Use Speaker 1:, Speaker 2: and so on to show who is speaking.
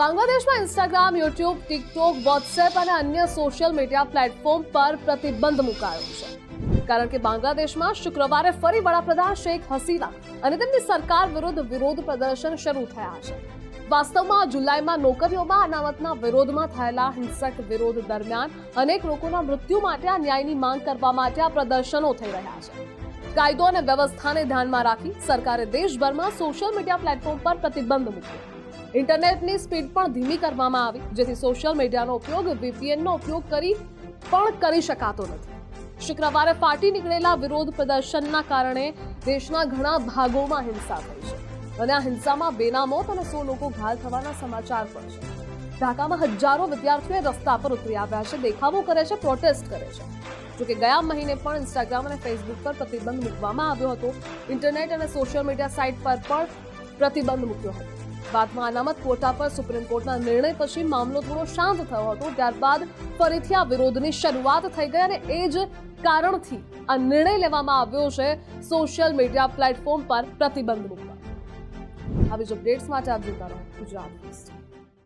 Speaker 1: બાંગ્લાદેશમાં Instagram YouTube TikTok WhatsApp અને અન્ય સોશિયલ મીડિયા પ્લેટફોર્મ પર પ્રતિબંધ મુકાયો છે. કારણ કે બાંગ્લાદેશમાં શુક્રવારે ફરી વડાપ્રધાન શેખ હસીના અને તેમની સરકાર વિરુદ્ધ વિરોધ પ્રદર્શન શરૂ થયા છે. વાસ્તવમાં જુલાઈમાં નોકરીઓમાં અનામતના વિરોધમાં થયેલા હિંસક વિરોધ દરમિયાન અનેક લોકોના મૃત્યુ માટે આ ન્યાયની માંગ કરવા માટે આ પ્રદર્શનો થઈ રહ્યા છે. કાયદો અને વ્યવસ્થાને ધ્યાનમાં રાખી સરકારે દેશભરમાં સોશિયલ મીડિયા પ્લેટફોર્મ પર પ્રતિબંધ મૂક્યો. ઇન્ટરનેટની સ્પીડ પણ ધીમી કરવામાં આવી, જેથી સોશિયલ મીડિયાનો ઉપયોગ વીપીએનનો ઉપયોગ કરી પણ કરી શકાતો નથી. શુક્રવારે ફાટી નીકળેલા વિરોધ પ્રદર્શનના કારણે દેશના ઘણા ભાગોમાં હિંસા થઈ છે. અને આ હિંસામાં બેનામોત અને સો લોકો ઘાયલ થવાના સમાચાર પણ છે. ઢાકામાં હજારો વિદ્યાર્થીઓ રસ્તા પર ઉતરી આવ્યા છે, દેખાવો કરે છે, પ્રોટેસ્ટ કરે છે. જોકે ગયા મહિને પણ ઇન્સ્ટાગ્રામ અને ફેસબુક પર પ્રતિબંધ મૂકવામાં આવ્યો હતો. ઇન્ટરનેટ અને સોશિયલ મીડિયા સાઇટ પર પણ પ્રતિબંધ મૂક્યો હતો. બાદમાં અનામત કોટા પર સુપ્રીમ કોર્ટના નિર્ણય પછી મામલો થોડો શાંત થયો હતો ત્યારબાદ ફરીથી આ વિરોધની શરૂઆત થઈ ગઈ અને એ જ કારણથી આ નિર્ણય લેવામાં આવ્યો છે સોશિયલ મીડિયા પ્લેટફોર્મ પર પ્રતિબંધ મૂકવા આવી જ અપડેટ્સ માટે આપ જોતા રહો ગુજરાત.